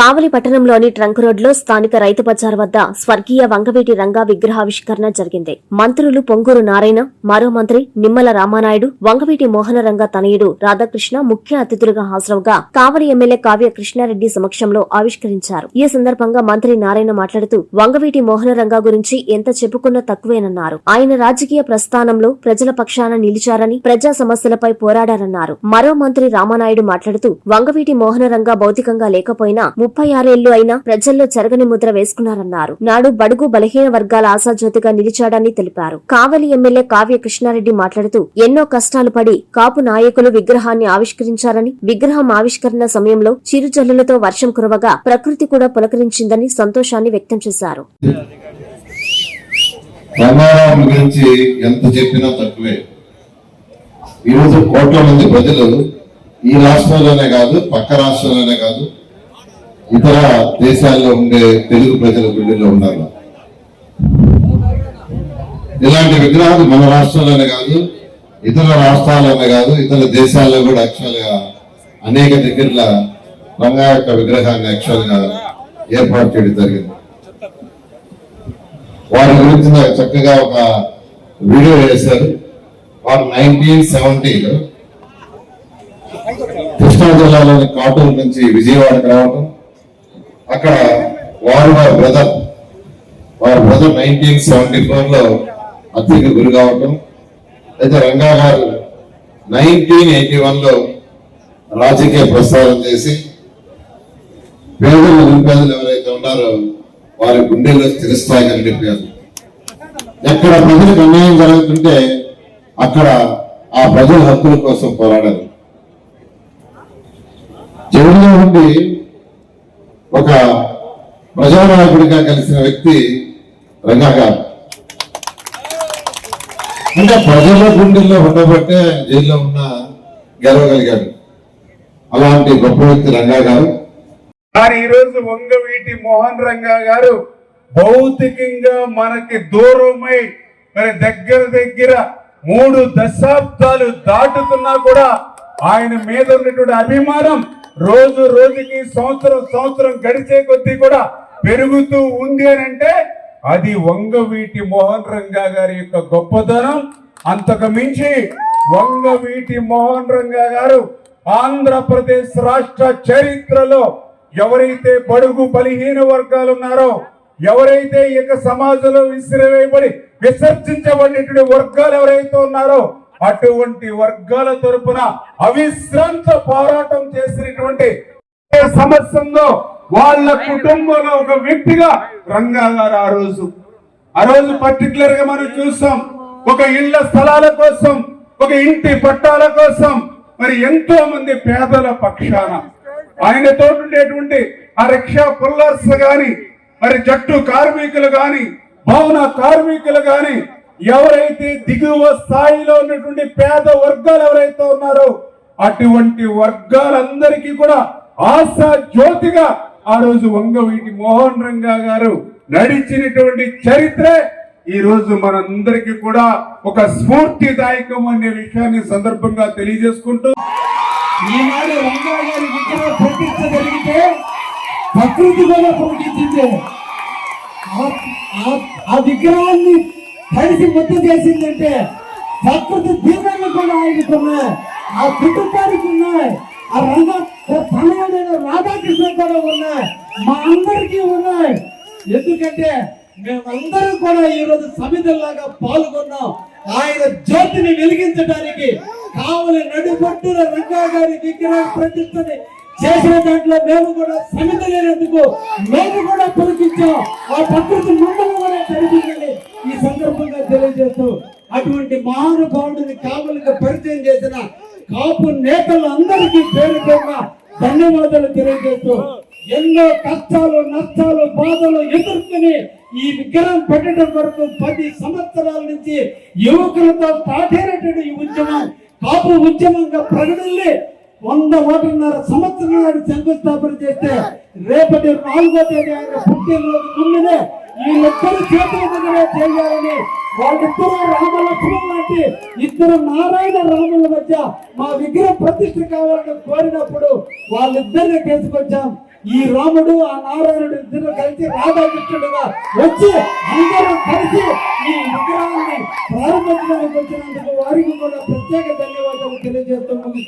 కావలి పట్టణంలోని ట్రంక్ రోడ్లో స్థానిక రైతు బజార్ వద్ద స్వర్గీయ వంగవీటి రంగా విగ్రహావిష్కరణ జరిగింది. మంత్రులు పొంగూరు నారాయణ మరో మంత్రి నిమ్మల రామానాయుడు వంగవీటి మోహన రంగ తనయుడు రాధాకృష్ణ ముఖ్య అతిథులుగా హాజరవుగా కావలి ఎమ్మెల్యే కావ్య కృష్ణారెడ్డి సమక్షంలో ఆవిష్కరించారు. ఈ సందర్భంగా మంత్రి నారాయణ మాట్లాడుతూ వంగవీటి మోహన రంగా గురించి ఎంత చెప్పుకున్నా తక్కువేనన్నారు. ఆయన రాజకీయ ప్రస్థానంలో ప్రజల పక్షాన నిలిచారని ప్రజా సమస్యలపై పోరాడారన్నారు. మరో మంత్రి రామానాయుడు మాట్లాడుతూ వంగవీటి మోహన రంగా భౌతికంగా లేకపోయినా ముప్పై ఆరేళ్ళు అయినా ప్రజల్లో చెరగని ముద్ర వేసుకున్నారన్నారు. నాడు బడుగు బలహీన వర్గాల ఆశాజ్యోతిగా నిలిచాడని తెలిపారు. కావలి ఎమ్మెల్యే కావ్య కృష్ణారెడ్డి మాట్లాడుతూ ఎన్నో కష్టాలు పడి కాపు నాయకులు విగ్రహాన్ని ఆవిష్కరించారని విగ్రహం ఆవిష్కరణ సమయంలో చిరుజల్లులతో వర్షం కురవగా ప్రకృతి కూడా పులకరించిందని సంతోషాన్ని వ్యక్తం చేశారు. రంగారావు గురించి ఎంత చెప్పినా తక్కువే. ఈరోజు కోట్ల మంది ప్రజలు ఈ రాష్ట్రంలోనే కాదు పక్క రాష్ట్రంలోనే కాదు ఇతర దేశాల్లో ఉండే తెలుగు ప్రజల గుండెల్లో ఉన్నారు. ఇలాంటి విగ్రహాలు మన రాష్ట్రంలోనే కాదు ఇతర రాష్ట్రాల్లోనే కాదు ఇతర దేశాల్లో కూడా యాక్చువల్గా అనేక దగ్గర రంగా యొక్క విగ్రహాన్ని యాక్చువల్గా ఏర్పాటు చేయడం జరిగింది. వారి గురించి నాకు చక్కగా ఒక వీడియో వేశారు. వారు నైన్టీన్ సెవెంటీలో కృష్ణా జిల్లాలోని కాటూరు నుంచి విజయవాడకు రావడం అక్కడ వారు వారి బ్రదర్ వారి బ్రదర్ నైన్టీన్ సెవెంటీ ఫోర్లో హత్యకు గురి కావటం. అయితే రంగా గారు నైన్టీన్ ఎయిటీ వన్లో రాజకీయ ప్రస్తావన చేసి పేదలు నిరుపేదలు ఎవరైతే ఉన్నారో వారి గుండెల్లో స్థిరస్థాయిగా చెప్పారు ఎక్కడ ప్రజలకు అన్యాయం జరుగుతుంటే అక్కడ ఆ ప్రజల హక్కుల కోసం పోరాడారు. జైల్లో ఉండి ఒక ప్రజానాయకుడిగా కలిసిన వ్యక్తి రంగా గారు. అంటే ప్రజల గుండెల్లో ఉండబట్టే ఆయన జైల్లో ఉన్న గెలవగలిగాడు. అలాంటి గొప్ప వ్యక్తి రంగా గారు. కానీ ఈరోజు వంగవీటి మోహన్ రంగా గారు భౌతికంగా మనకి దూరమై మరి దగ్గర దగ్గర మూడు దశాబ్దాలు దాటుతున్నా కూడా ఆయన మీద ఉన్నటువంటి అభిమానం రోజు రోజుకి సంవత్సరం సంవత్సరం గడిచే కొద్దీ కూడా పెరుగుతూ ఉంది అని అంటే అది వంగవీటి మోహన్ రంగా గారి యొక్క గొప్పతనం. అంతకు మించి వంగవీటి మోహన్ రంగా గారు ఆంధ్రప్రదేశ్ రాష్ట్ర చరిత్రలో ఎవరైతే బడుగు బలహీన వర్గాలు ఉన్నారో ఎవరైతే ఈ యొక్క సమాజంలో విసిరివేయబడి విసర్జించబడినటువంటి వర్గాలు ఎవరైతే ఉన్నారో అటువంటి వర్గాల తరపున అవిశ్రాంత పోరాటం చేసినటువంటి ఏ వాళ్ళ కుటుంబంలో ఒక వ్యక్తిగా రంగా గారు ఆ రోజు. ఆ రోజు పర్టికులర్గా మనం చూసాం. ఒక ఇళ్ళ స్థలాల కోసం ఒక ఇంటి పట్టాల కోసం మరి ఎంతో మంది పేదల పక్షాన ఆయనతో ఉండేటువంటి ఆ రిక్షా పుల్లర్స్ గాని మరి జట్టు కార్మికులు గాని భవన కార్మికులు గాని ఎవరైతే దిగువ స్థాయిలో ఉన్నటువంటి పేద వర్గాలు ఎవరైతే ఉన్నారో అటువంటి వర్గాలందరికీ కూడా ఆశా జ్యోతిగా ఆ రోజు వంగవీటి మోహన్ రంగా గారు నడిచినటువంటి చరిత్రే ఈ రోజు మనందరికీ కూడా ఒక స్ఫూర్తిదాయకం అనే విషయాన్ని సందర్భంగా తెలియజేసుకుంటూ ఈనాడు రంగా గారి విగ్రహ ప్రతిష్ట జరిగితే ప్రకృతి కూడా ప్రకటించింది. ఆ- ఆ విగ్రహాన్ని కలిసి ముద్ద చేసిందంటే ప్రకృతి దీవెనలు కూడా ఆయనకు ఉన్నాయి ఆ కుటుంబానికి ఉన్నాయి. ఆ రంగ తనయుడైన రాధాకృష్ణ కూడా ఉన్నాయి. మా అందరికీ ఉన్నాయి. ఎందుకంటే మేమందరం కూడా ఈ రోజు పాల్గొన్నాం. ఆయన జ్యోతిని వెలిగించడానికి కావలి నడిపట్టున రంగా గారి విగ్రహ ప్రతిష్టని చేసిన దాంట్లో మేము కూడా సమిత లేనందుకు మేము కూడా పులకించాం. ఆ ప్రకృతి మండలం కూడా జరిగిందని సందర్భంగా తెలియజేస్తూ అటువంటి మహానుభావుడిని కాపులుగా పరిచయం చేసిన కాపు నేతలు అందరికీ పేరు ధన్యవాదాలు తెలియజేస్తూ ఎన్నో కష్టాలు నష్టాలు బాధలు ఎదుర్కొని ఈ విగ్రహం పెట్టడం వరకు పది సంవత్సరాల నుంచి యువకులతో పాటేనటువంటి ఈ ఉద్యమం కాపు ఉద్యమంగా ప్రకటనలే వంద ఒకటిన్నర సంవత్సరం నాడు శంకుస్థాపన చేస్తే రేపటి నాలుగో తేదీ ఆయన పుట్టినరోజు ముందునే ఈ చేతుల దగ్గరే చేయాలని వాళ్ళిద్దరూ రామలక్ష్మణ్ లాంటి ఇద్దరు నారాయణ రాముల మధ్య మా విగ్రహ ప్రతిష్ఠ కావాలని కోరినప్పుడు వాళ్ళిద్దరిని తీసుకొచ్చాం. ఈ రాముడు ఆ నారాయణుడు ఇద్దరు కలిసి రాధాకృష్ణుడుగా వచ్చి అందరూ కలిసి ఈ విగ్రహాన్ని ప్రారంభించడానికి వచ్చినందుకు వారికి కూడా ప్రత్యేక ధన్యవాదాలు తెలియజేస్తాం